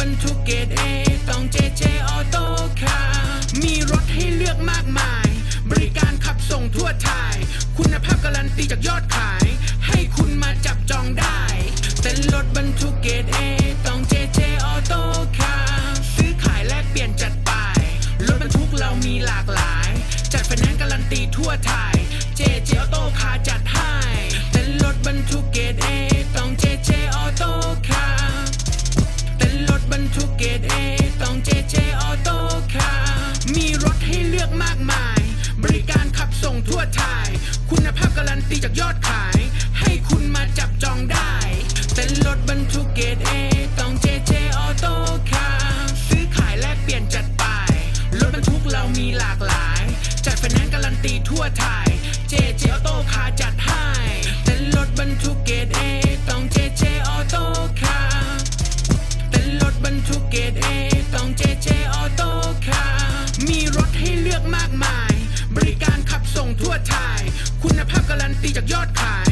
บรรทุกเกรดเอต้องเจเจออโต้คามีรถให้เลือกมากมาย บริการขับส่งทั่วไทย คุณภาพการันตีจากยอดขาย ให้คุณมาจับจองได้ แต่รถบรรทุกเกรดเอต้องเจเจออโต้คาซื้อขายแลกเปลี่ยนจัดไป รถบรรทุกเรามีหลากหลาย จัดไฟแนนซ์การันตีทั่วไทย เจเจออโต้คาจัดให้ เกรเอต้องเจเจออโต้คามีรถให้เลือกมากมาย บริการขับส่งทั่วไทย คุณภาพการันตีจากยอดขาย ให้คุณมาจับจองได้เต็นรถบรรทุกเกรเอต้องเจเจออโต้คาซื้อขายแลกเปลี่ยนจัดไป รถบรรทุกเรามีหลากหลาย จัดไฟแนนการันตีทั่วไทยเจเจออโต้คาจัด มีรถให้เลือกมากมาย บริการขับส่งทั่วไทย คุณภาพการันตีจากยอดขาย